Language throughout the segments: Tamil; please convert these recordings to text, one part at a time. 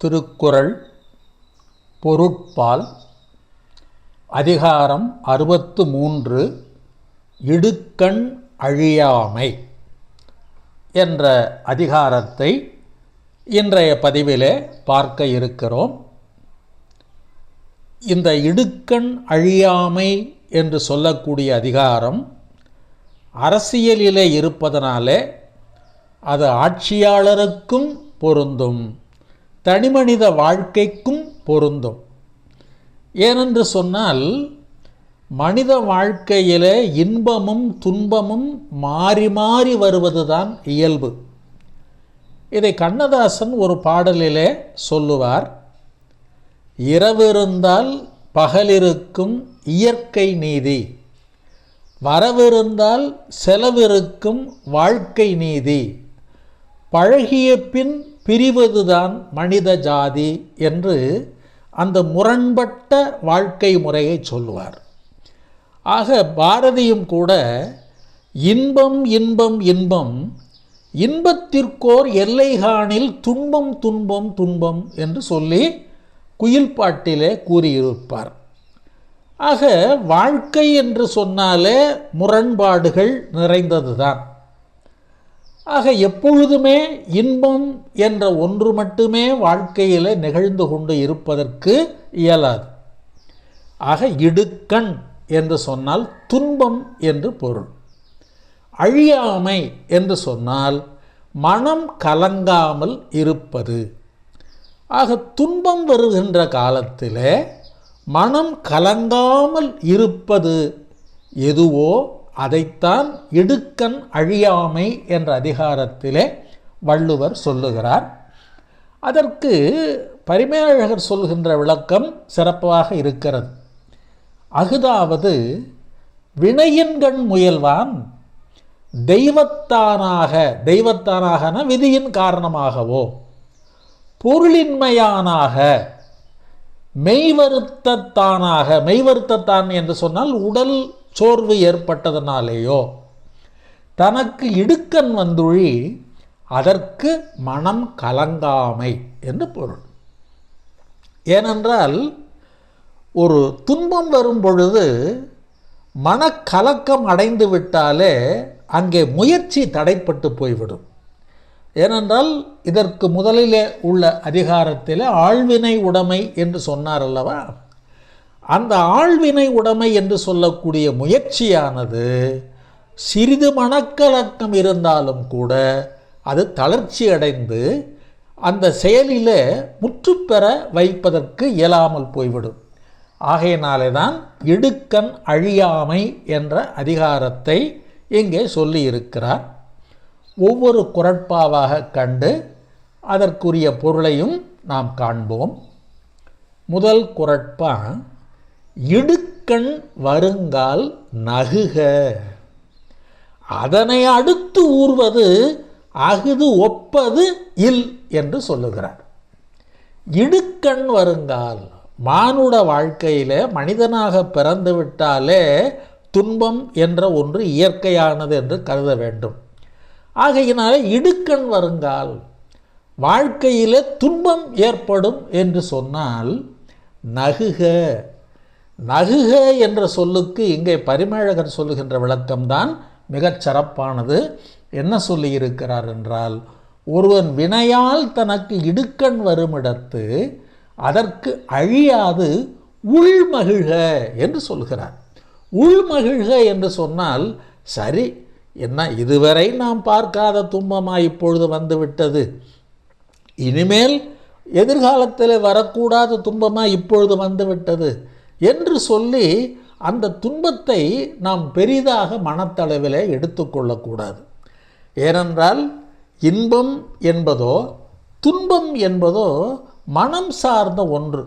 திருக்குறள் பொருட்பால் அதிகாரம் அறுபத்து மூன்று இடுக்கண் அழியாமை என்ற அதிகாரத்தை இன்றைய பதிவிலே பார்க்க இருக்கிறோம். இந்த இடுக்கண் அழியாமை என்று சொல்லக்கூடிய அதிகாரம் அரசியலிலே இருப்பதனாலே அது ஆட்சியாளருக்கும் பொருந்தும். தனிமனித வாழ்க்கைக்கும் பொருந்தும். ஏனென்று சொன்னால் மனித வாழ்க்கையிலே இன்பமும் துன்பமும் மாறி மாறி வருவதுதான் இயல்பு. இதை கண்ணதாசன் ஒரு பாடலிலே சொல்லுவார் இரவிருந்தால் பகலிருக்கும் இயற்கை நீதி வரவிருந்தால் செலவிருக்கும் வாழ்க்கை நீதி பழகிய பின் பிரிவதுதான் மனித ஜாதி என்று அந்த முரண்பட்ட வாழ்க்கை முறையை சொல்லுவார். ஆக பாரதியும் கூட இன்பம் இன்பம் இன்பம் இன்பத்திற்கோர் எல்லை காணில் துன்பம் துன்பம் துன்பம் என்று சொல்லி குயில் பாட்டிலே கூறியிருப்பார். ஆக வாழ்க்கை என்று சொன்னாலே முரண்பாடுகள் நிறைந்ததுதான். ஆக எப்பொழுதுமே இன்பம் என்ற ஒன்று மட்டுமே வாழ்க்கையில் நிகழ்ந்து கொண்டு இருப்பதற்கு இயலாது. ஆக இடுக்கண் என்று சொன்னால் துன்பம் என்று பொருள். அழியாமை என்று சொன்னால் மனம் கலங்காமல் இருப்பது. ஆக துன்பம் வருகின்ற காலத்தில் மனம் கலங்காமல் இருப்பது எதுவோ அதைத்தான் இடுக்கண் அழியாமை என்ற அதிகாரத்திலே வள்ளுவர் சொல்லுகிறார். அதற்கு பரிமேழகர் சொல்கின்ற விளக்கம் சிறப்பாக இருக்கிறது. அகுதாவது வினையின்கண் முயல்வான் தெய்வத்தானாக தெய்வத்தானாகன விதியின் காரணமாகவோ பொருளின்மையானாக மெய்வருத்தத்தானாக மெய்வருத்தத்தான் என்று சொன்னால் உடல் சோர்வு ஏற்பட்டதனாலேயோ தனக்கு இடுக்கன் வந்துழி அதற்கு மனம் கலங்காமை என்று பொருள். ஏனென்றால் ஒரு துன்பம் வரும் பொழுது மனக்கலக்கம் அடைந்து விட்டாலே அங்கே முயற்சி தடைப்பட்டு போய்விடும். ஏனென்றால் இதற்கு முதலிலே உள்ள அதிகாரத்தில் ஆழ்வினை உடைமை என்று சொன்னார் அல்லவா? அந்த ஆழ்வினை உடைமை என்று சொல்லக்கூடிய முயற்சியானது சிறிது மனக்கலக்கம் இருந்தாலும் கூட அது தளர்ச்சி அடைந்து அந்த செயலில் முற்றுப்பெற வைப்பதற்கு இயலாமல் போய்விடும். ஆகையினாலே தான் இடுக்கண் அழியாமை என்ற அதிகாரத்தை இங்கே சொல்லியிருக்கிறார். ஒவ்வொரு குரட்பாவாக கண்டு அதற்குரிய பொருளையும் நாம் காண்போம். முதல் குரட்பா இடுக்கண் வருங்கால் நகுக. அதனை அடுத்து ஊர்வது அகுது ஒப்பது இல் என்று சொல்லுகிறார். இடுக்கண் வருங்கால் மானுட வாழ்க்கையில் மனிதனாக பிறந்து விட்டாலே துன்பம் என்ற ஒன்று இயற்கையானது என்று கருத வேண்டும். ஆகையினால இடுக்கண் வருங்கால் வாழ்க்கையில் துன்பம் ஏற்படும் என்று சொன்னால் நகுக. நகுக என்ற சொல்லுக்கு இங்கே பரிமேழகர் சொல்லுகின்ற விளக்கம்தான் மிகச் சிறப்பானது. என்ன சொல்லியிருக்கிறார் என்றால் ஒருவன் வினையால் தனக்கு இடுக்கண் வருமிடத்து அதற்கு அழியாது உள்மகிழ்க என்று சொல்கிறார். உள்மகிழ்க என்று சொன்னால் சரி என்ன இதுவரை நாம் பார்க்காத துன்பமாக இப்பொழுது வந்துவிட்டது? இனிமேல் எதிர்காலத்தில் வரக்கூடாத துன்பமாக இப்பொழுது வந்துவிட்டது? என்று சொல்லி அந்த துன்பத்தை நாம் பெரிதாக மனத்தளவில் எடுத்துக்கொள்ளக்கூடாது ஏனென்றால் இன்பம் என்பதோ துன்பம் என்பதோ மனம் சார்ந்த ஒன்று.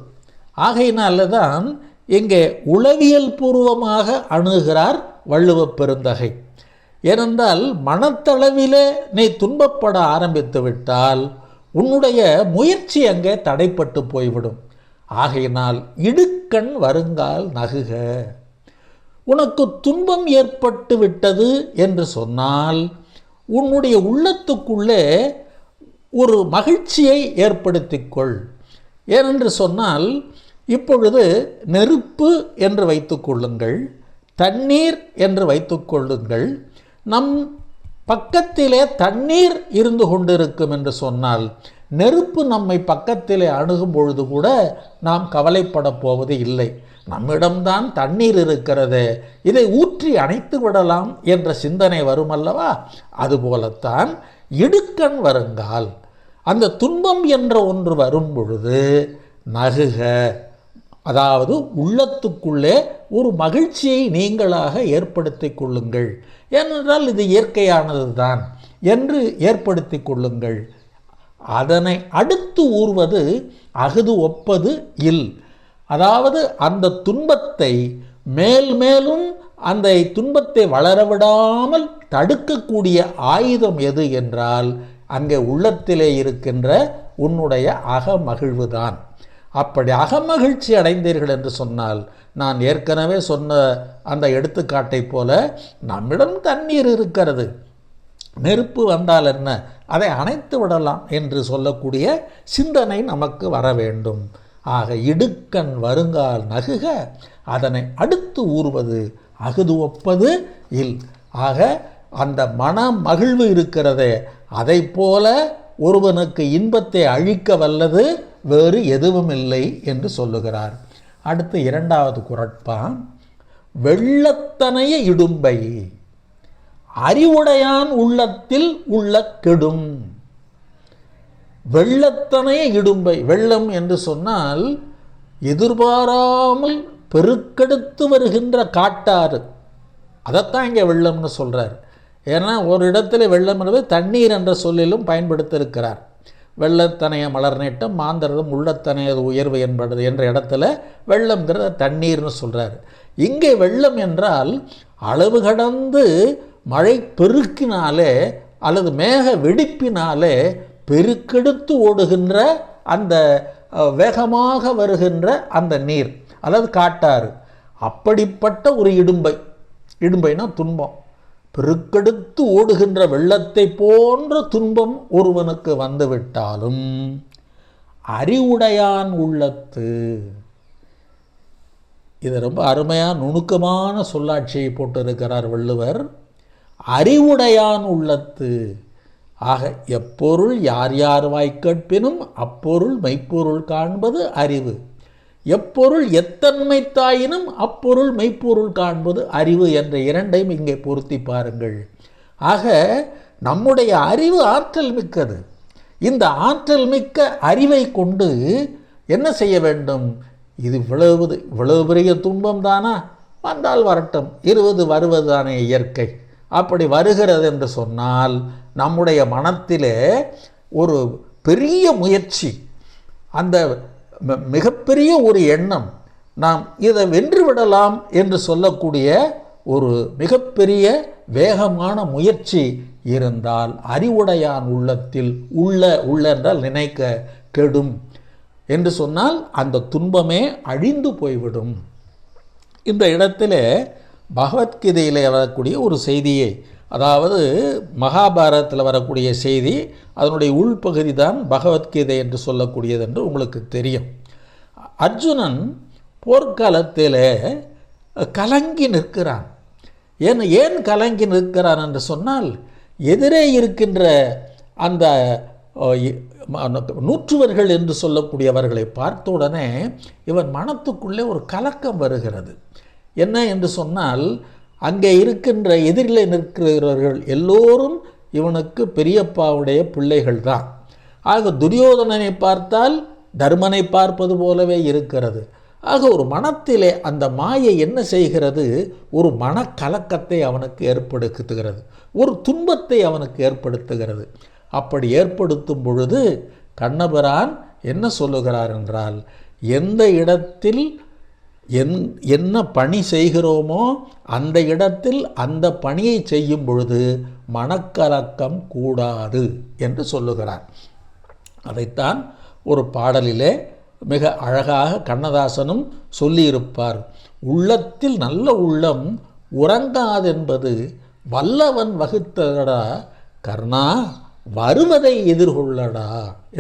ஆகையினால தான் இங்கே உளவியல் பூர்வமாக அணுகிறார் வள்ளுவப் பெருந்தகை. ஏனென்றால் மனத்தளவிலே நீ துன்பப்பட ஆரம்பித்து விட்டால் உன்னுடைய முயற்சி அங்கே தடைப்பட்டு போய்விடும். ஆகையினால் இடுக்கண் வருங்கால் நகுக. உனக்கு துன்பம் ஏற்பட்டு விட்டது என்று சொன்னால் உன்னுடைய உள்ளத்துக்குள்ளே ஒரு மகிழ்ச்சியை ஏற்படுத்திக்கொள். ஏனென்று சொன்னால் இப்பொழுது நெருப்பு என்று வைத்துக்கொள்ளுங்கள் தண்ணீர் என்று வைத்துக்கொள்ளுங்கள் நம் பக்கத்திலே தண்ணீர் இருந்து கொண்டிருக்கும் என்று சொன்னால் நெருப்பு நம்மை பக்கத்திலே அணுகும் பொழுது கூட நாம் கவலைப்பட போவது இல்லை. நம்மிடம்தான் தண்ணீர் இருக்கிறது. இதை ஊற்றி அணைத்து விடலாம் என்ற சிந்தனை வருமல்லவா? அதுபோலத்தான் இடுக்கண் வருங்கால். அந்த துன்பம் என்ற ஒன்று வரும் பொழுது நகுக. அதாவது உள்ளத்துக்குள்ளே ஒரு மகிழ்ச்சியை நீங்களாக ஏற்படுத்தி கொள்ளுங்கள். ஏனென்றால் இது இயற்கையானது தான் என்று ஏற்படுத்தி கொள்ளுங்கள். அதனை அடுத்து ஊறுவது அகுது ஒப்பது இல். அதாவது அந்த துன்பத்தை மேல் மேலும் அந்த துன்பத்தை வளரவிடாமல் தடுக்கக்கூடிய ஆயுதம் எது என்றால் அங்கே உள்ளத்திலே இருக்கின்ற உன்னுடைய அகமகிழ்வுதான். அப்படி அகமகிழ்ச்சி அடைந்தீர்கள் என்று சொன்னால் நான் ஏற்கனவே சொன்ன அந்த எடுத்துக்காட்டைப் போல நம்மிடம் தண்ணீர் இருக்கிறது. நெருப்பு வந்தால் என்ன? அதை அணைத்து விடலாம் என்று சொல்லக்கூடிய சிந்தனை நமக்கு வர வேண்டும். ஆக இடுக்கண் வருங்கால் நகுக அதனை அடுத்து ஊறுவது அகுது ஒப்பது இல். ஆக அந்த மன மகிழ்வு இருக்கிறதே அதை போல ஒருவனுக்கு இன்பத்தை அழிக்க வல்லது வேறு எதுவும் இல்லை என்று சொல்லுகிறார். அடுத்து இரண்டாவது குரட்பான் வெள்ளத்தனைய இடும்பை அறிவுடையான் உள்ளத்தில் உள்ள கெடும். வெள்ளத்தனைய இடும்பை வெள்ளம் என்று சொன்னால் எதிர்பாராமல் பெருக்கெடுத்து வருகின்ற காட்டாறு. அதைத்தான் இங்கே வெள்ளம்னு சொல்கிறார் ஏன்னா ஒரு இடத்துல வெள்ளம் என்பது தண்ணீர் என்ற சொல்லிலும் பயன்படுத்தியிருக்கிறார். வெள்ளத்தனைய மலர் நீட்டம் மாந்தரதும் உள்ளத்தனையது உயர்வு என்பது என்ற இடத்துல வெள்ளம்ங்கிறத தண்ணீர்னு சொல்கிறார் இங்கே வெள்ளம் என்றால் அளவு கடந்து மழை பெருக்கினாலே அல்லது மேக வெடிப்பினாலே பெருக்கெடுத்து ஓடுகின்ற அந்த வேகமாக வருகின்ற அந்த நீர் அல்லது காட்டாறு. அப்படிப்பட்ட ஒரு இடும்பை இடும்பைனா துன்பம். பெருக்கெடுத்து ஓடுகின்ற வெள்ளத்தை போன்ற துன்பம் ஒருவனுக்கு வந்துவிட்டாலும் அறிவுடையான் உள்ளத்து. இது ரொம்ப அருமையாக நுணுக்கமான சொல்லாட்சியை போட்டிருக்கிறார் வள்ளுவர். அறிவுடையான் உள்ளத்து. ஆக எப்பொருள் யார் யார் வாய் கேட்பினும் அப்பொருள் மெய்ப்பொருள் காண்பது அறிவு. எப்பொருள் எத்தன்மை தாயினும் அப்பொருள் மெய்ப்பொருள் காண்பது அறிவு என்ற இரண்டையும் இங்கே பொருத்தி பாருங்கள். ஆக நம்முடைய அறிவு ஆற்றல் மிக்கது. இந்த ஆற்றல் மிக்க அறிவை கொண்டு என்ன செய்ய வேண்டும்? இது இவ்வளவு இவ்வளவு பெரிய துன்பம் தானா? வந்தால் வரட்டும். இருபது வருவது தானே இயற்கை. அப்படி வருகிறது என்று சொன்னால் நம்முடைய மனத்திலே ஒரு பெரிய முயற்சி அந்த ம- மிகப்பெரிய ஒரு எண்ணம் நாம் இதை வென்று விடலாம் என்று சொல்லக்கூடிய ஒரு மிகப்பெரிய வேகமான முயற்சி இருந்தால் அறிவுடையான் உள்ளத்தில் உள்ள உள்ள என்றால் நினைக்க கெடும். என்று சொன்னால் அந்த துன்பமே அழிந்து போய்விடும். இந்த இடத்துல பகவத்கீதையில் வரக்கூடிய ஒரு செய்தியை. அதாவது மகாபாரதத்தில் வரக்கூடிய செய்தி அதனுடைய உள்பகுதி தான் பகவத்கீதை என்று சொல்லக்கூடியது என்று உங்களுக்கு தெரியும். அர்ஜுனன் போர்க்காலத்தில் கலங்கி நிற்கிறான். ஏன் ஏன் கலங்கி நிற்கிறான் என்று சொன்னால் எதிரே இருக்கின்ற அந்த நூற்றுவர்கள் என்று சொல்லக்கூடியவர்களை பார்த்த உடனே இவன் மனத்துக்குள்ளே ஒரு கலக்கம் வருகிறது. என்ன என்று சொன்னால் அங்கே இருக்கின்ற எதிரில் நிற்கிறவர்கள் எல்லோரும் இவனுக்கு பெரியப்பாவுடைய பிள்ளைகள் தான் ஆக துரியோதனனை பார்த்தால் தர்மனை பார்ப்பது போலவே இருக்கிறது. ஆக ஒரு மனத்திலே அந்த மாயை என்ன செய்கிறது? ஒரு மனக்கலக்கத்தை அவனுக்கு ஏற்படுத்துகிறது. ஒரு துன்பத்தை அவனுக்கு ஏற்படுத்துகிறது. அப்படி ஏற்படுத்தும் பொழுது கண்ணபிரான் என்ன சொல்லுகிறார் என்றால் எந்த இடத்தில் என் என்ன பணி செய்கிறோமோ அந்த இடத்தில் அந்த பணியை செய்யும் பொழுது மனக்கலக்கம் கூடாது என்று சொல்லுகிறார். அதைத்தான் ஒரு பாடலிலே மிக அழகாக கண்ணதாசனும் சொல்லியிருப்பார். உள்ளத்தில் நல்ல உள்ளம் உறங்காதென்பது வல்லவன் வகுத்தடா கர்ணா வருவதை எதிர்கொள்ளடா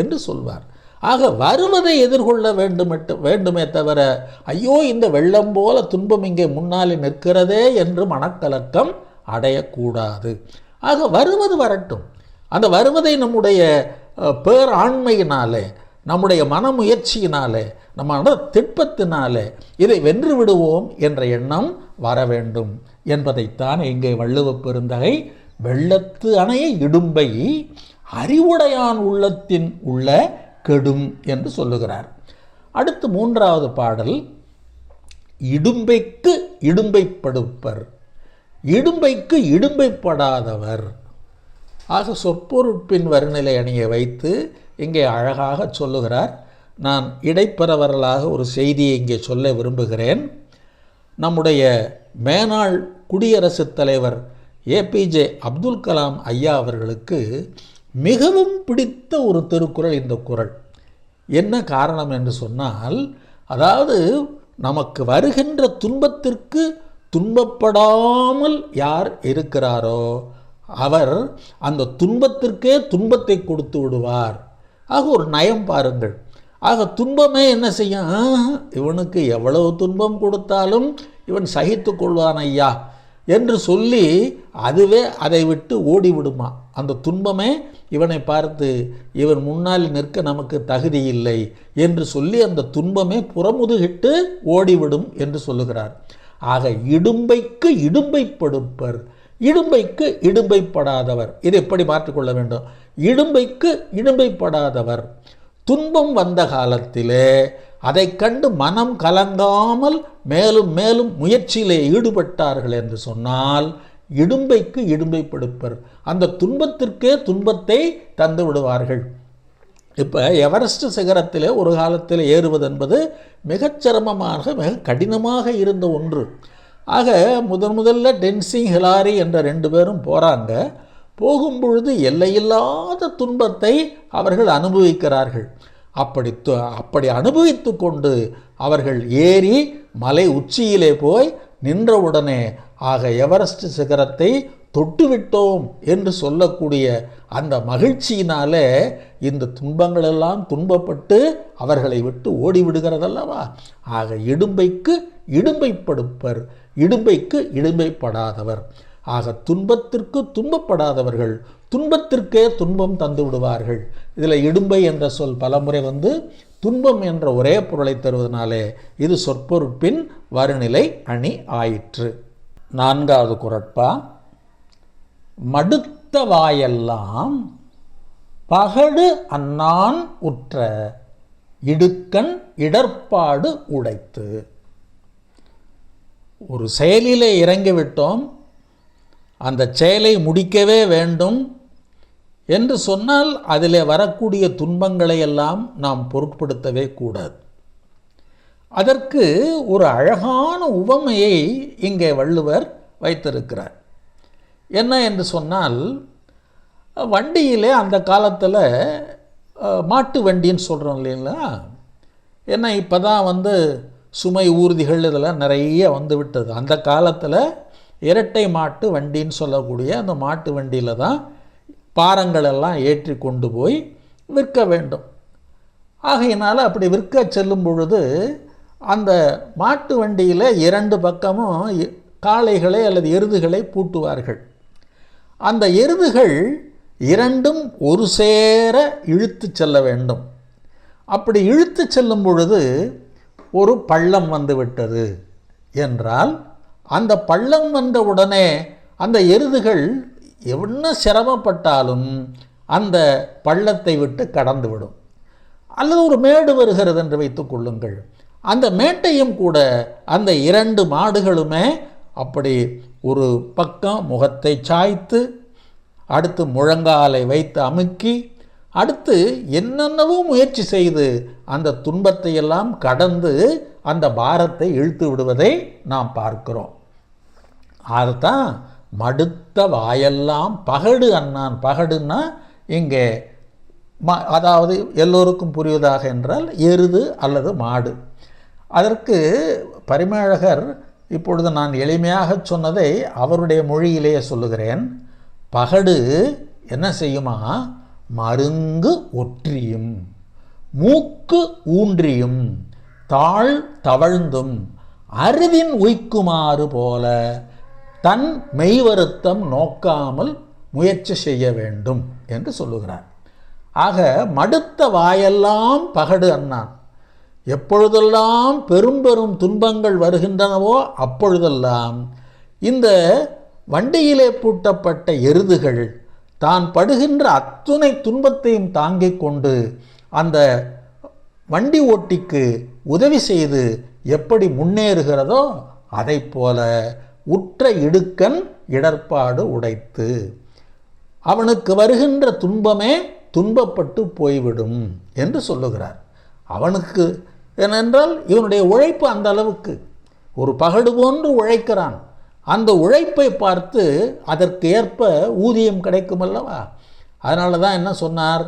என்று சொல்வார். ஆக வருவதை எதிர்கொள்ள வேண்டும் வேண்டுமே தவிர ஐயோ இந்த வெள்ளம் போல துன்பம் இங்கே முன்னாலே நிற்கிறதே என்று மனக்கலக்கம் அடையக்கூடாது. ஆக வருவது வரட்டும். அந்த வருவதை நம்முடைய பேராண்மையினாலே நம்முடைய மனமுயற்சியினாலே நம்ம திட்பத்தினாலே இதை வென்று விடுவோம் என்ற எண்ணம் வர வேண்டும் என்பதைத்தான் இங்கே வள்ளுவ பெருந்தகை வெள்ளத்து அணைய இடும்பை அறிவுடையான் உள்ளத்தின் உள்ள கெடும் என்று சொல்லுகிறார். அடுத்து மூன்றாவது பாடல் இடும்பைக்கு இடும்பைப்படுப்பர். இடும்பைக்கு இடும்பைப்படாதவர். ஆக சொற்பொருட்பின் வருநிலை அணியை வைத்து இங்கே அழகாக சொல்லுகிறார். நான் இடைப்பரவரலாக ஒரு செய்தியை இங்கே சொல்ல விரும்புகிறேன். நம்முடைய மேனாள் குடியரசுத் தலைவர் ஏபிஜே அப்துல் கலாம் ஐயா அவர்களுக்கு மிகவும் பிடித்த ஒரு திருக்குறள் இந்த குறள். என்ன காரணம் என்று சொன்னால் அதாவது நமக்கு வருகின்ற துன்பத்திற்கு துன்பப்படாமல் யார் இருக்கிறாரோ அவர் அந்த துன்பத்திற்கே துன்பத்தை கொடுத்து விடுவார். ஆக ஒரு நயம் பாருங்கள். ஆக துன்பமே என்ன செய்யும்? இவனுக்கு எவ்வளவு துன்பம் கொடுத்தாலும் இவன் சகித்து கொள்வான் ஐயா. என்று சொல்லி அதுவே அதை விட்டு ஓடிவிடுமா? அந்த துன்பமே இவனை பார்த்து இவன் முன்னால் நிற்க நமக்கு தகுதி இல்லை என்று சொல்லி அந்த துன்பமே புறமுதுகிட்டு ஓடிவிடும் என்று சொல்லுகிறார். ஆக இடும்பைக்கு இடும்பைப்படுப்பர் இடும்பைக்கு இடும்பைப்படாதவர். இதை எப்படி மாற்றிக்கொள்ள வேண்டும்? இடும்பைக்கு இடும்பைப்படாதவர். துன்பம் வந்த காலத்திலே அதை கண்டு மனம் கலங்காமல் மேலும் மேலும் முயற்சியிலே ஈடுபட்டார்கள் என்று சொன்னால் இடும்பைக்கு இடும்பை படுப்பர். அந்த துன்பத்திற்கே துன்பத்தை தந்து விடுவார்கள். இப்போ எவரெஸ்ட் சிகரத்திலே ஒரு காலத்தில் ஏறுவது என்பது மிகச் சிரமமாக மிக கடினமாக இருந்த ஒன்று. ஆக முதன் முதல்ல டென்சிங் ஹிலாரி என்ற ரெண்டு பேரும் போகிறாங்க போகும்பொழுது எல்லையில்லாத துன்பத்தை அவர்கள் அனுபவிக்கிறார்கள். அப்படி து- அப்படி அனுபவித்து கொண்டு அவர்கள் ஏறி மலை உச்சியிலே போய் நின்றவுடனே ஆக எவரெஸ்ட் சிகரத்தை தொட்டுவிட்டோம் என்று சொல்லக்கூடிய அந்த மகிழ்ச்சியினாலே இந்த துன்பங்களெல்லாம் துன்பப்பட்டு அவர்களை விட்டு ஓடிவிடுகிறதல்லவா? ஆக இடும்பைக்கு இடும்பைப்படுப்பர் இடும்பைக்கு இடும்பைப்படாதவர். ஆக துன்பத்திற்கு துன்பப்படாதவர்கள் துன்பத்திற்கே துன்பம் தந்து விடுவார்கள். இதில் இடும்பை என்ற சொல் பலமுறை வந்து துன்பம் என்ற ஒரே பொருளை தருவதனாலே இது சொற்பொருட்பின் வருநிலை அணி ஆயிற்று. நான்காவது குரட்பா. மடுத்த வாயெல்லாம் பகடு அண்ணான் உற்ற இடுக்கண் இடர்பாடு உடைத்து. ஒரு செயலிலே இறங்கிவிட்டோம். அந்த செயலை முடிக்கவே வேண்டும். என்று சொன்னால் அதிலே வரக்கூடிய துன்பங்களை எல்லாம் நாம் பொருட்படுத்தவே கூடாது. அதற்கு ஒரு அழகான உவமையை இங்கே வள்ளுவர் வைத்திருக்கிறார். என்ன என்று சொன்னால் வண்டியிலே அந்த காலத்தில் மாட்டு வண்டின்னு சொல்கிறோம் இல்லைங்களா? ஏன்னா இப்போ தான் வந்து சுமை ஊர்திகள் இதெல்லாம் நிறைய வந்து விட்டது. அந்த காலத்தில் இரட்டை மாட்டு வண்டின்னு சொல்லக்கூடிய அந்த மாட்டு வண்டியில் தான் பாரங்களெல்லாம் ஏற்றி கொண்டு போய் விற்க வேண்டும். ஆகையினால் அப்படி விற்க செல்லும் பொழுது அந்த மாட்டு வண்டியில் இரண்டு பக்கமும் காளைகளை அல்லது எருதுகளை பூட்டுவார்கள். அந்த எருதுகள் இரண்டும் ஒரு சேர இழுத்து செல்ல வேண்டும். அப்படி இழுத்து செல்லும் பொழுது ஒரு பள்ளம் வந்துவிட்டது என்றால் அந்த பள்ளம் வந்த உடனே அந்த எருதுகள் என்ன சிரமப்பட்டாலும் அந்த பள்ளத்தை விட்டு கடந்து விடும். அல்லது ஒரு மேடு வருகிறது என்று வைத்துக் கொள்ளுங்கள். அந்த மேட்டையும் கூட அந்த இரண்டு மாடுகளுமே அப்படி ஒரு பக்கம் முகத்தை சாய்த்து அடுத்து முழங்காலை வைத்து அமுக்கி அடுத்து என்னென்னவோ முயற்சி செய்து அந்த துன்பத்தை எல்லாம் கடந்து அந்த பாரத்தை இழுத்து விடுவதை நாம் பார்க்கிறோம். அதுதான் மடுத்த வாயெல்லாம் பகடு அண்ணான். பகடுன்னா இங்கே ம அதாவது எல்லோருக்கும் புரிவதாக என்றால் எருது அல்லது மாடு. அதற்கு பரிமேழகர் இப்பொழுது நான் எளிமையாக சொன்னதை அவருடைய மொழியிலேயே சொல்லுகிறேன். பகடு என்ன செய்யுமா? மருங்கு ஒற்றியும் மூக்கு ஊன்றியும் தாழ் தவழ்ந்தும் அருவின் உய்க்குமாறு போல தன் மெய் வருத்தம் நோக்காமல் முயற்சி செய்ய வேண்டும் என்று சொல்லுகிறார். ஆக மடுத்த வாயெல்லாம் பகடு அண்ணான் எப்பொழுதெல்லாம் பெரும் பெரும் துன்பங்கள் வருகின்றனவோ அப்பொழுதெல்லாம் இந்த வண்டியிலே பூட்டப்பட்ட எருதுகள் தான் படுகின்ற அத்துணை துன்பத்தையும் தாங்கிக் கொண்டு அந்த வண்டி ஓட்டிக்கு உதவி செய்து எப்படி முன்னேறுகிறதோ அதை போல உற்ற இடுக்கன் இடர்பாடு உடைத்து. அவனுக்கு வருகின்ற துன்பமே துன்பப்பட்டு போய்விடும் என்று சொல்லுகிறார். அவனுக்கு ஏனென்றால் இவனுடைய உழைப்பு அந்த அளவுக்கு. ஒரு பகடு போன்று உழைக்கிறான். அந்த உழைப்பை பார்த்து அதற்கு ஏற்ப ஊதியம் கிடைக்கும் அல்லவா அதனால தான் என்ன சொன்னார்?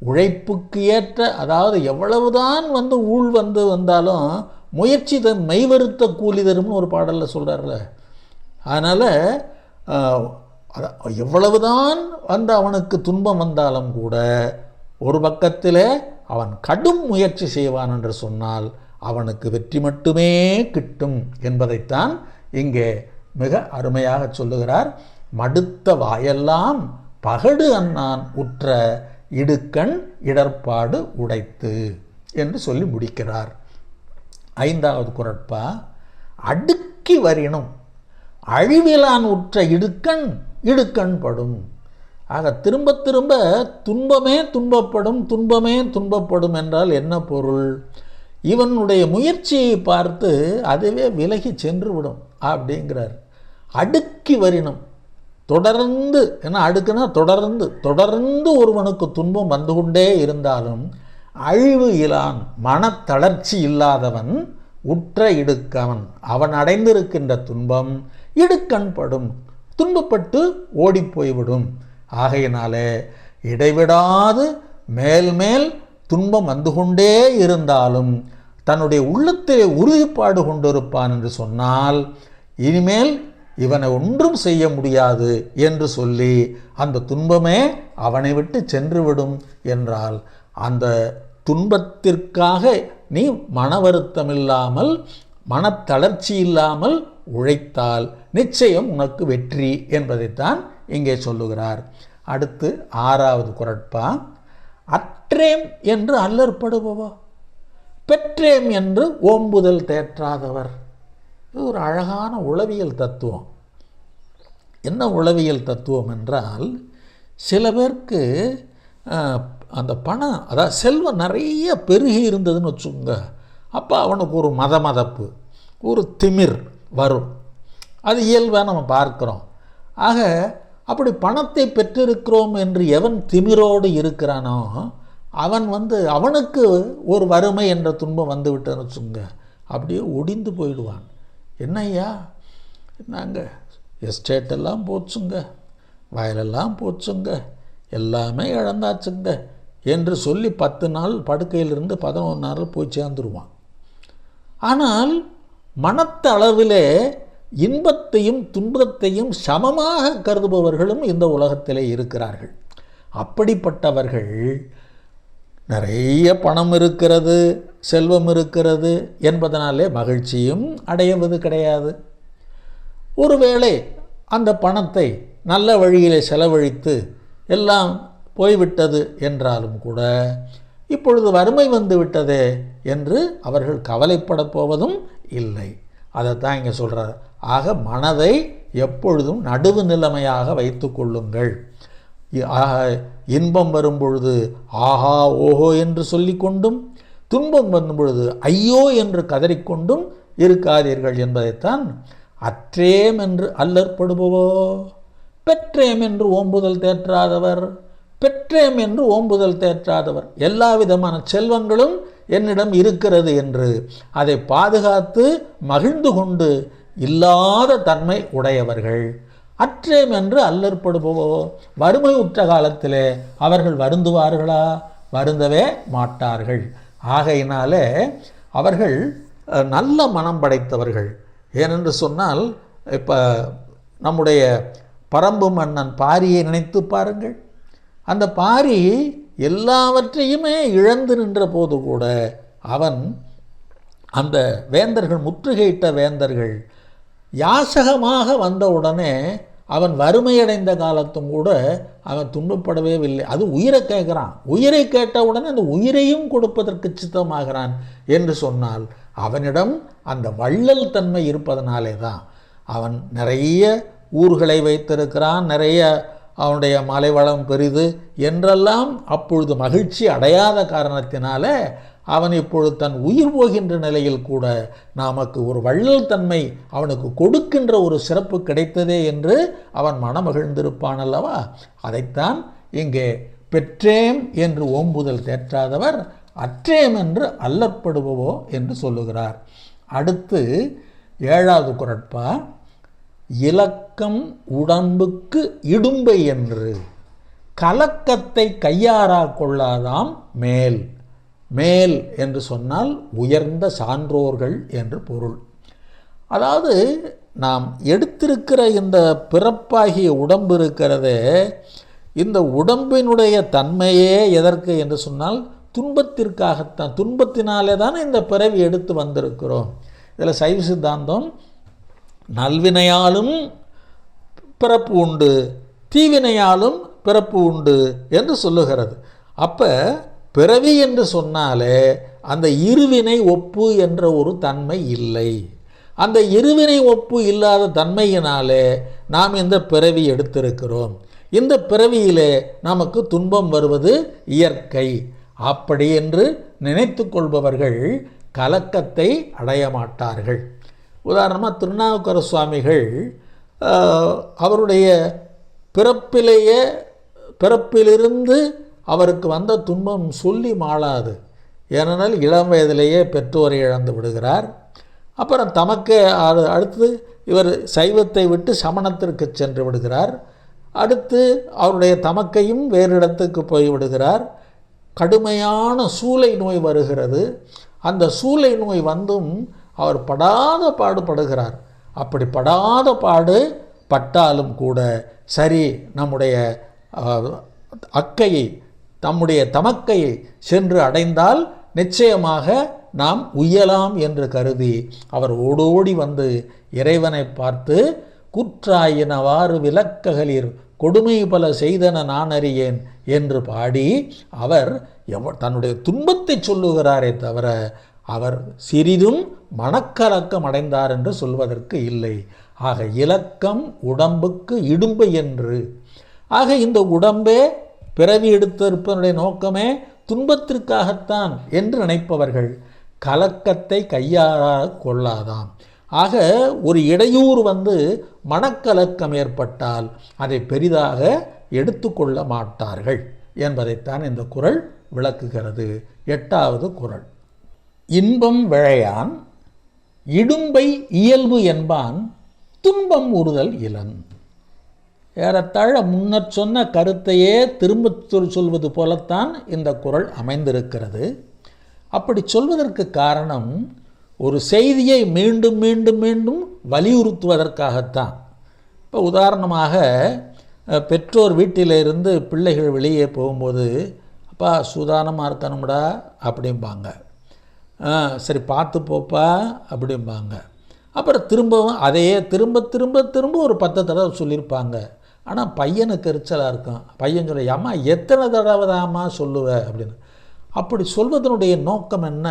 உழைப்புக்கு ஏற்ற அதாவது எவ்வளவுதான் வந்து ஊழ் வந்து வந்தாலும் முயற்சி தன் மெய்வருத்த கூலி தரும்னு ஒரு பாடலில் சொல்கிறார்ல அதனால் எவ்வளவுதான் வந்து அவனுக்கு துன்பம் வந்தாலும் கூட ஒரு பக்கத்தில் அவன் கடும் முயற்சி செய்வான் என்று சொன்னால் அவனுக்கு வெற்றி மட்டுமே கிட்டும் என்பதைத்தான் இங்கே மிக அருமையாக சொல்லுகிறார். மடுத்த வாயெல்லாம் பகடு அண்ணான் உற்ற இடுக்கண் இடர்பாடு உடைத்து என்று சொல்லி முடிக்கிறார். ஐந்தாவது குரட்பா அடுக்கி வரினும் அழிவிலான் உற்ற இடுக்கண் இடுக்கண் படும். ஆக திரும்ப திரும்ப துன்பமே துன்பப்படும் துன்பமே துன்பப்படும் என்றால் என்ன பொருள்? இவனுடைய முயற்சியை பார்த்து அதுவே விலகி சென்று விடும் அப்படிங்கிறார். அடுக்கி வரினும் தொடர்ந்து ஏன்னா அடுக்குன்னா தொடர்ந்து தொடர்ந்து ஒருவனுக்கு துன்பம் வந்து கொண்டே இருந்தாலும் அழிவு இலான் மனத்தளர்ச்சி இல்லாதவன் உற்ற இடுக்கவன். அவன் அடைந்திருக்கின்ற துன்பம் இடுக்கண்படும். துன்பப்பட்டு ஓடிப்போய்விடும். ஆகையினாலே இடைவிடாது மேல் மேல் துன்பம் வந்து கொண்டே இருந்தாலும் தன்னுடைய உள்ளத்தை உறுதிப்பாடு கொண்டிருப்பான் என்று சொன்னால் இனிமேல் இவனை ஒன்றும் செய்ய முடியாது என்று சொல்லி அந்த துன்பமே அவனை விட்டு சென்றுவிடும் என்றால் அந்த துன்பத்திற்காக நீ மன வருத்தம் இல்லாமல் மனத்தளர்ச்சி இல்லாமல் உழைத்தால் நிச்சயம் உனக்கு வெற்றி என்பதைத்தான் இங்கே சொல்லுகிறார். அடுத்து ஆறாவது குரட்பா அற்றேம் என்று அல்லற்படுபவோ? பெற்றேம் என்று ஓம்புதல் தேற்றாதவர். இது ஒரு அழகான உளவியல் தத்துவம். என்ன உளவியல் தத்துவம் என்றால் சில பேருக்கு அந்த பணம் அதாவது செல்வம் நிறைய பெருகி இருந்ததுன்னு வச்சுக்கோங்க. அப்போ அவனுக்கு ஒரு மத மதப்பு ஒரு திமிர் வரும். அது இயல்பாக நம்ம பார்க்குறோம். ஆக அப்படி பணத்தை பெற்றிருக்கிறோம் என்று எவன் திமிரோடு இருக்கிறானோ அவன் வந்து அவனுக்கு ஒரு வறுமை என்ற துன்பம் வந்து விட்டேன்னு வச்சுங்க அப்படியே ஒடிந்து போயிடுவான். என்னய்யா? நாங்கள் எஸ்டேட்டெல்லாம் போச்சுங்க. வயலெல்லாம் போச்சுங்க. எல்லாமே இழந்தாச்சுங்க. என்று சொல்லி பத்து நாள் படுக்கையிலிருந்து பதினொன்று நாள் போய் சேர்ந்துருவான். ஆனால் மனத்தளவிலே இன்பத்தையும் துன்பத்தையும் சமமாக கருதுபவர்களும் இந்த உலகத்திலே இருக்கிறார்கள். அப்படிப்பட்டவர்கள் நிறைய பணம் இருக்கிறது செல்வம் இருக்கிறது என்பதனாலே மகிழ்ச்சியும் அடைவது கிடையாது. ஒருவேளை அந்த பணத்தை நல்ல வழியிலே செலவழித்து எல்லாம் போய்விட்டது என்றாலும் கூட இப்பொழுது வறுமை வந்து விட்டதே என்று அவர்கள் கவலைப்படப் போவதும் இல்லை. அதைத்தான் இங்கே சொல்கிறார் ஆக மனதை எப்பொழுதும் நடுவு நிலைமையாக வைத்து கொள்ளுங்கள். இ- ஆக, இன்பம் வரும்பொழுது ஆஹா ஓஹோ என்று சொல்லிக்கொண்டும் துன்பம் வரும் பொழுது ஐயோ என்று கதறிக்கொண்டும் இருக்காதீர்கள் என்பதைத்தான் அற்றேம் என்று அல்லற்படுபவோ பெற்றேம் என்று ஓம்புதல் தேற்றாதவர் பெற்றேம் என்று ஓம்புதல் தேற்றாதவர். எல்லா விதமான செல்வங்களும் என்னிடம் இருக்கிறது என்று அதை பாதுகாத்து மகிழ்ந்து கொண்டு இல்லாத தன்மை உடையவர்கள். அற்றேம் என்று அல்லற்படுபவோ? வறுமை உற்ற காலத்திலே அவர்கள் வருந்துவார்களா? வருந்தவே மாட்டார்கள். ஆகையினாலே அவர்கள் நல்ல மனம் படைத்தவர்கள். ஏனென்று சொன்னால் இப்போ நம்முடைய பரம்பு மன்னன் பாரியை நினைத்து பாருங்கள். அந்த பாரி எல்லாவற்றையுமே இழந்து நின்ற போது கூட அவன் அந்த வேந்தர்கள் முற்றுகையிட்ட வேந்தர்கள் யாசகமாக வந்தவுடனே அவன் வறுமையடைந்த காலத்தும் கூட அவன் துன்பப்படவே இல்லை அது உயிரை கேட்குறான். உயிரை கேட்டவுடனே அந்த உயிரையும் கொடுப்பதற்கு சித்தமாகிறான் என்று சொன்னால் அவனிடம் அந்த வள்ளல் தன்மை இருப்பதனாலே தான் அவன் நிறைய ஊர்களை வைத்திருக்கிறான் நிறைய அவனுடைய மலைவளம் பெரிது என்றெல்லாம் அப்பொழுது மகிழ்ச்சி அடையாத காரணத்தினால அவன் இப்பொழுது தன் உயிர் போகின்ற நிலையில் கூட நமக்கு ஒரு வள்ளல் தன்மை அவனுக்கு கொடுக்கின்ற ஒரு சிறப்பு கிடைத்ததே என்று அவன் மனமகிழ்ந்திருப்பான் அல்லவா? அதைத்தான் இங்கே பெற்றேம் என்று ஓம்புதல் தேற்றாதவர் அற்றேம் என்று அல்லற்படுபவோ என்று சொல்லுகிறார். அடுத்து ஏழாவது குரட்பா. இலக்கம் உடம்புக்கு இடும்பை என்று. கலக்கத்தை கையாறா கொள்ளாதாம் மேல். மேல் என்று சொன்னால் உயர்ந்த சான்றோர்கள் என்று பொருள். அதாவது நாம் எடுத்திருக்கிற இந்த பிறப்பாகிய உடம்பு இருக்கிறதே இந்த உடம்பினுடைய தன்மையே எதற்கு என்று சொன்னால் துன்பத்திற்காகத்தான் துன்பத்தினாலே தான் இந்த பிறவி எடுத்து வந்திருக்கிறோம். இதில் சைவ சித்தாந்தம் நல்வினையாலும் பிறப்பு உண்டு தீவினையாலும் பிறப்பு உண்டு என்று சொல்லுகிறது. அப்போ பிறவி என்று சொன்னாலே அந்த இருவினை ஒப்பு என்ற ஒரு தன்மை இல்லை. அந்த இருவினை ஒப்பு இல்லாத தன்மையினாலே நாம் இந்த பிறவி எடுத்திருக்கிறோம். இந்த பிறவியிலே நமக்கு துன்பம் வருவது இயற்கை. அப்படி என்று நினைத்து கொள்பவர்கள் கலக்கத்தை அடைய மாட்டார்கள். உதாரணமாக திருநாவுக்கர சுவாமிகள் அவருடைய பிறப்பிலேயே பிறப்பிலிருந்து அவருக்கு வந்த துன்பம் சொல்லி மாளாது. ஏனென்றால் இளம் வயதிலேயே பெற்றோரை இழந்து விடுகிறார். அப்புறம் தமக்கு அடுத்து இவர் சைவத்தை விட்டு சமணத்திற்கு சென்று விடுகிறார். அடுத்து அவருடைய தமக்கையும் வேறு இடத்துக்கு போய் விடுகிறார். கடுமையான சூளை நோய் வருகிறது. அந்த சூளை நோய் வந்தும் அவர் படாத பாடுபடுகிறார் அப்படி படாத பாடு பட்டாலும் கூட சரி நம்முடைய அக்கையை தம்முடைய தமக்கையை சென்று அடைந்தால் நிச்சயமாக நாம் உய்யலாம் என்று கருதி அவர் ஓடோடி வந்து இறைவனை பார்த்து குற்றாயினவாறு விளக்ககளிர் கொடுமை பல செய்தன நான் அறியேன் என்று பாடி அவர் தன்னுடைய துன்பத்தை சொல்லுகிறாரே தவிர அவர் சிறிதும் மனக்கலக்கம் அடைந்தார் என்று சொல்வதற்கு இல்லை. ஆக இலக்கம் உடம்புக்கு இடும்பு என்று. ஆக இந்த உடம்பே பிறவி எடுத்திருப்பதனுடைய நோக்கமே துன்பத்திற்காகத்தான் என்று நினைப்பவர்கள் கலக்கத்தை கையாளாக கொள்ளாதாம். ஆக ஒரு இடையூறு வந்து மனக்கலக்கம் ஏற்பட்டால் அதை பெரிதாக எடுத்துக்கொள்ள மாட்டார்கள் என்பதைத்தான் இந்த குரல் விளக்குகிறது. எட்டாவது குரல். இன்பம் விழையான் இடும்பை இயல்பு என்பான் துன்பம் உறுதல் இளன் ஏறத்தாழ முன்னர் சொன்ன கருத்தையே திரும்ப சொல்வது போலத்தான் இந்த குரல் அமைந்திருக்கிறது. அப்படி சொல்வதற்கு காரணம் ஒரு செய்தியை மீண்டும் மீண்டும் மீண்டும் வலியுறுத்துவதற்காகத்தான். இப்போ உதாரணமாக பெற்றோர் வீட்டிலிருந்து பிள்ளைகள் வெளியே போகும்போது அப்பா சுதானமாக இருக்கணும்டா அப்படிம்பாங்க. சரி பார்த்து போப்பா அப்படிம்பாங்க. அப்புறம் திரும்பவும் அதையே திரும்ப திரும்ப திரும்ப ஒரு பத்து தடவை சொல்லியிருப்பாங்க. ஆனால் பையனுக்கு எரிச்சலாக இருக்கும். பையன் சொல்ல அம்மா எத்தனை தடவை தாம்மா சொல்லுவ? அப்படின்னு. அப்படி சொல்வதனுடைய நோக்கம் என்ன?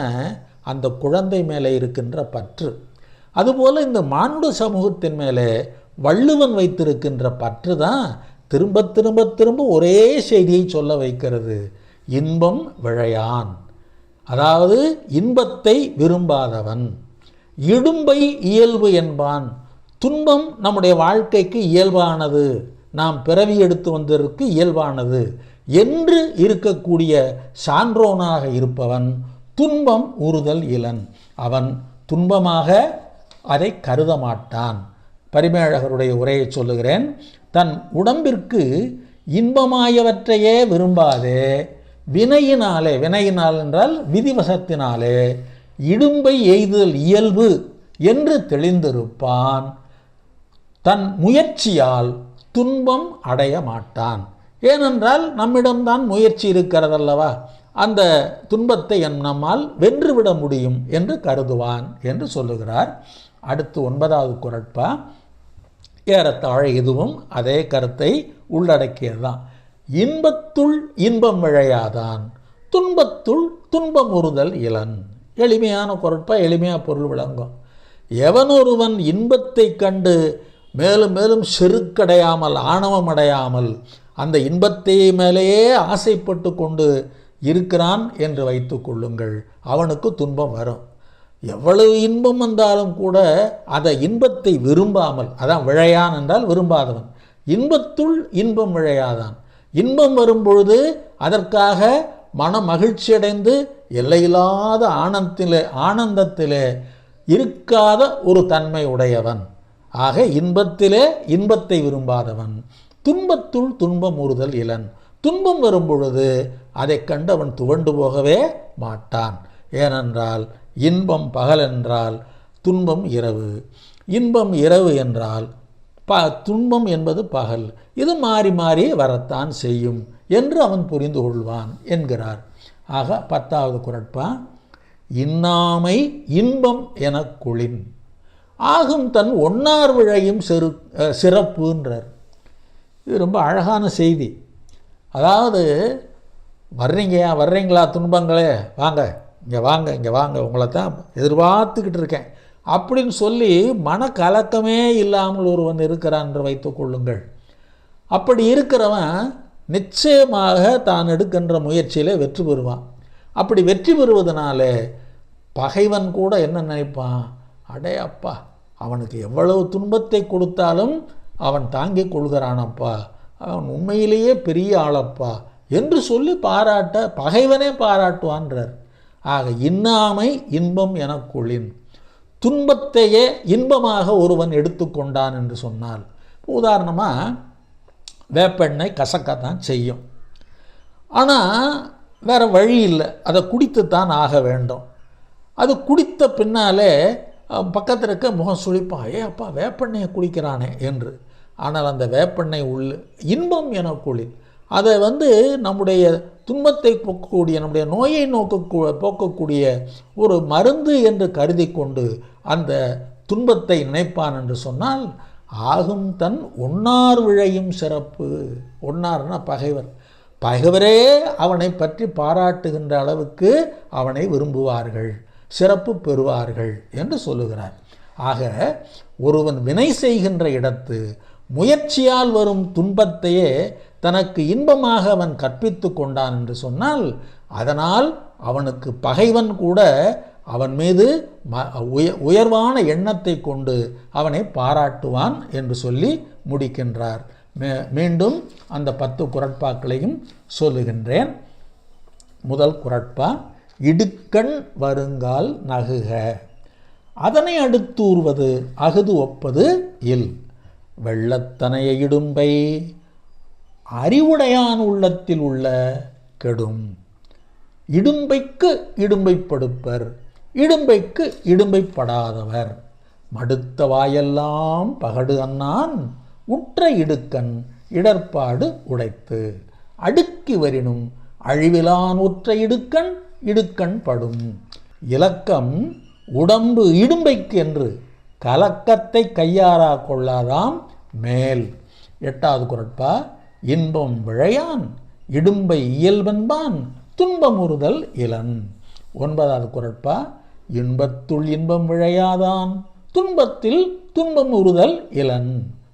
அந்த குழந்தை மேலே இருக்கின்ற பற்று. அதுபோல் இந்த மானுட சமூகத்தின் மேலே வள்ளுவன் வைத்திருக்கின்ற பற்று தான் திரும்ப திரும்ப திரும்ப ஒரே செய்தியை சொல்ல வைக்கிறது. இன்பம் விழையான். அதாவது இன்பத்தை விரும்பாதவன். இடும்பை இயல்பு என்பான். துன்பம் நம்முடைய வாழ்க்கைக்கு இயல்பானது. நாம் பிறவி எடுத்து வந்ததற்கு இயல்பானது. என்று இருக்கக்கூடிய சான்றோனாக இருப்பவன் துன்பம் உறுதல் இளன். அவன் துன்பமாக அதை கருத மாட்டான். பரிமேழகருடைய உரையை சொல்லுகிறேன். தன் உடம்பிற்கு இன்பமாயவற்றையே விரும்பாதே. வினையினாலே வினையினால் என்றால் விதிவசத்தினாலே இடும்பை எய்தல் இயல்பு என்று தெளிந்திருப்பான். தன் முயற்சியால் துன்பம் அடைய மாட்டான். ஏனென்றால் நம்மிடம்தான் முயற்சி இருக்கிறதல்லவா? அந்த துன்பத்தை என் நம்மால் வென்றுவிட முடியும் என்று கருதுவான் என்று சொல்லுகிறார். அடுத்து ஒன்பதாவது குரட்பா. ஏறத்தாழ இதுவும் அதே கருத்தை உள்ளடக்கியதுதான். இன்பத்துள் இன்பம் விழையாதான் துன்பத்துள் துன்பம் உறுதல் இளன் எளிமையான பொருட்பா எளிமையாக பொருள் விளங்கும். எவனொருவன் இன்பத்தை கண்டு மேலும் மேலும் செருக்கடையாமல் ஆணவம் அடையாமல் அந்த இன்பத்தை மேலேயே ஆசைப்பட்டு கொண்டு இருக்கிறான் என்று வைத்து கொள்ளுங்கள். அவனுக்கு துன்பம் வரும். எவ்வளவு இன்பம் வந்தாலும் கூட அந்த இன்பத்தை விரும்பாமல் அதான் விழையான் என்றால் விரும்பாதவன். இன்பத்துள் இன்பம் விழையாதான். இன்பம் வரும் பொழுது அதற்காக மன மகிழ்ச்சியடைந்து எல்லையில்லாத ஆனந்திலே ஆனந்தத்திலே இருக்காத ஒரு தன்மை உடையவன். ஆக இன்பத்திலே இன்பத்தை விரும்பாதவன். துன்பத்துள் துன்பம் உறுதல் இளன். துன்பம் வரும் பொழுது அதைக் கண்டு அவன் துவண்டு போகவே மாட்டான். ஏனென்றால் இன்பம் பகல் என்றால் துன்பம் இரவு. இன்பம் இரவு என்றால் ப துன்பம் என்பது பகல். இது மாறி மாறி வரத்தான் செய்யும் என்று அவன் புரிந்து கொள்வான் என்கிறார். ஆக பத்தாவது குரட்பா இன்னாமை இன்பம் என குளின். ஆகும் தன் ஒன்னார் விழையும் செரு சிறப்புன்றார். இது ரொம்ப அழகான செய்தி. அதாவது வர்றீங்கயா வர்றீங்களா துன்பங்களே? வாங்க இங்கே வாங்க இங்கே வாங்க. உங்களை தான் எதிர்பார்த்துக்கிட்டு இருக்கேன். அப்படின்னு சொல்லி மனக்கலக்கமே இல்லாமல் ஒருவன் இருக்கிறான் என்று வைத்துக் கொள்ளுங்கள். அப்படி இருக்கிறவன் நிச்சயமாக தான் எடுக்கின்ற முயற்சியில் வெற்றி பெறுவான். அப்படி வெற்றி பெறுவதனால பகைவன் கூட என்ன நினைப்பான்? அடே அப்பா அவனுக்கு எவ்வளவு துன்பத்தை கொடுத்தாலும் அவன் தாங்கிக் கொள்கிறானப்பா அவன் உண்மையிலேயே பெரிய ஆளப்பா என்று சொல்லி பாராட்ட பகைவனே பாராட்டுவான்றார். ஆக இன்னாமை இன்பம் எனக்குள்ளின் துன்பத்தையே இன்பமாக ஒருவன் எடுத்துக்கொண்டான் என்று சொன்னால் உதாரணமாக வேப்பெண்ணெய் கசக்கத்தான் செய்யும். ஆனால் வேறு வழி இல்லை. அதை குடித்துத்தான் ஆக வேண்டும். அது குடித்த பின்னாலே பக்கத்தில் இருக்க முகம் சுழிப்பான் ஏ அப்பா வேப்பெண்ணெயை குடிக்கிறானே என்று. ஆனால் அந்த வேப்பெண்ணெய் உள்ள இன்பம் என குளிர் அதை வந்து நம்முடைய துன்பத்தை போக்கக்கூடிய நம்முடைய நோயை நோக்க போக்கக்கூடிய ஒரு மருந்து என்று கருதி கொண்டு அந்த துன்பத்தை நினைப்பான் என்று சொன்னால் ஆகும் தன் ஒன்னார் விழையும் சிறப்பு. ஒன்னார்னா பகைவர். பகைவரே அவனை பற்றி பாராட்டுகின்ற அளவுக்கு அவனை விரும்புவார்கள் சிறப்பு பெறுவார்கள் என்று சொல்லுகிறார். ஆக ஒருவன் வினை செய்கின்ற இடத்து முயற்சியால் வரும் துன்பத்தையே தனக்கு இன்பமாக அவன் கற்பித்து கொண்டான் என்று சொன்னால் அதனால் அவனுக்கு பகைவன் கூட அவன் மீது ம உய உயர்வான எண்ணத்தை கொண்டு அவனை பாராட்டுவான் என்று சொல்லி முடிக்கின்றார். மே மீண்டும் அந்த பத்து குரட்பாக்களையும் சொல்லுகின்றேன். முதல் குரட்பா இடுக்கண் வருங்கால் நகுக. அதனை அடுத்தூர்வது அகுது ஒப்பது இல். வெள்ளத்தனைய இடும்பை அறிவுடையான் உள்ளத்தில் உள்ள கெடும். இடும்பைக்கு இடும்பைப்படுப்பர் இடும்பைக்கு இடும்பைப்படாதவர். மடுத்த வாயெல்லாம் பகடு அண்ணான் உற்ற இடுக்கண் இடர்பாடு உடைத்து. அடுக்கி வரினும் அழிவிலான் உற்ற இடுக்கண் இடுக்கண் படும். இலக்கம் உடம்பு இடும்பைக்கு என்று கலக்கத்தை கையாறா கொள்ளாதாம் மேல். எட்டாவது குரட்பா இன்பம் விழையான் இடும்பை இயல்பென்பான் துன்பமுறுதல் இளன் ஒன்பதாவது குரட்பா இன்பத்துள் இன்பம் விழையாதான் துன்பத்தில் துன்பம் உறுதல் இளன்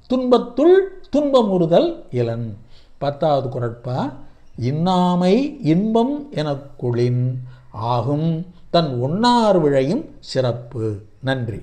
துன்பத்துள் துன்பம் உறுதல் இளன் பத்தாவது குரட்பா இன்னாமை இன்பம் எனக்குளின் ஆகும் தன் ஒன்னார் விழையும் சிறப்பு. நன்றி.